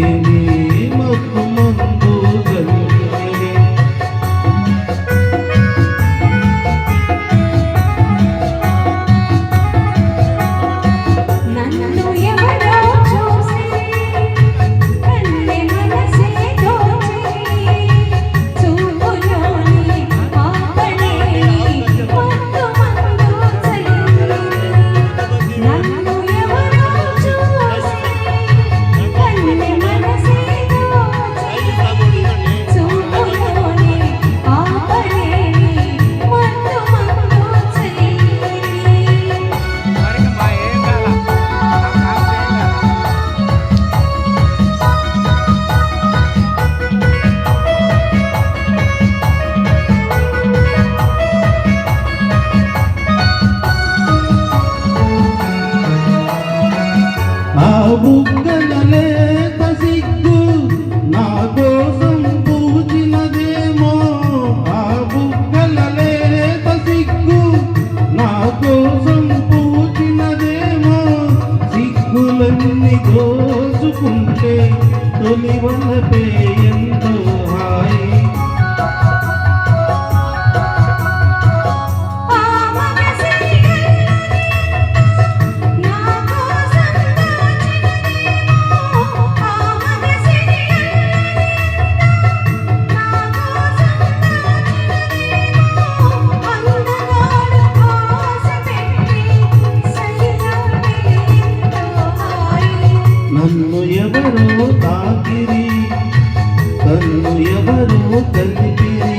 de. నన్ను ఎవరో తాకిరి? కన్ను ఎవరో కలిపిరి?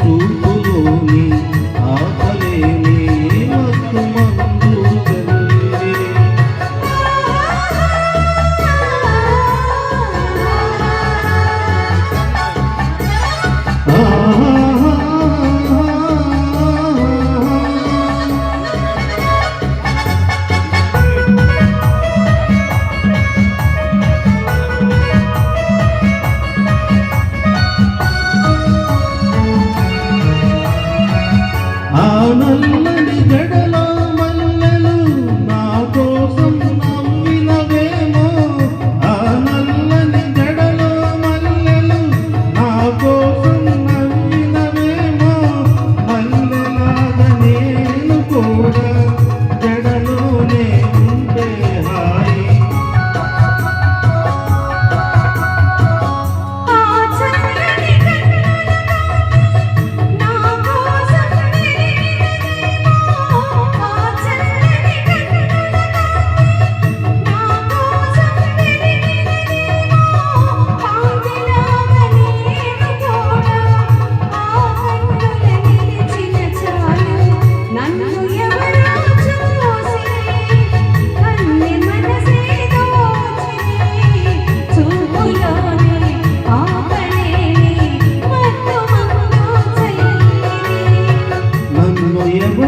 చూపులోని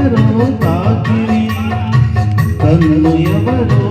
ఎవరో కాకిరి తన్ను ఎవరో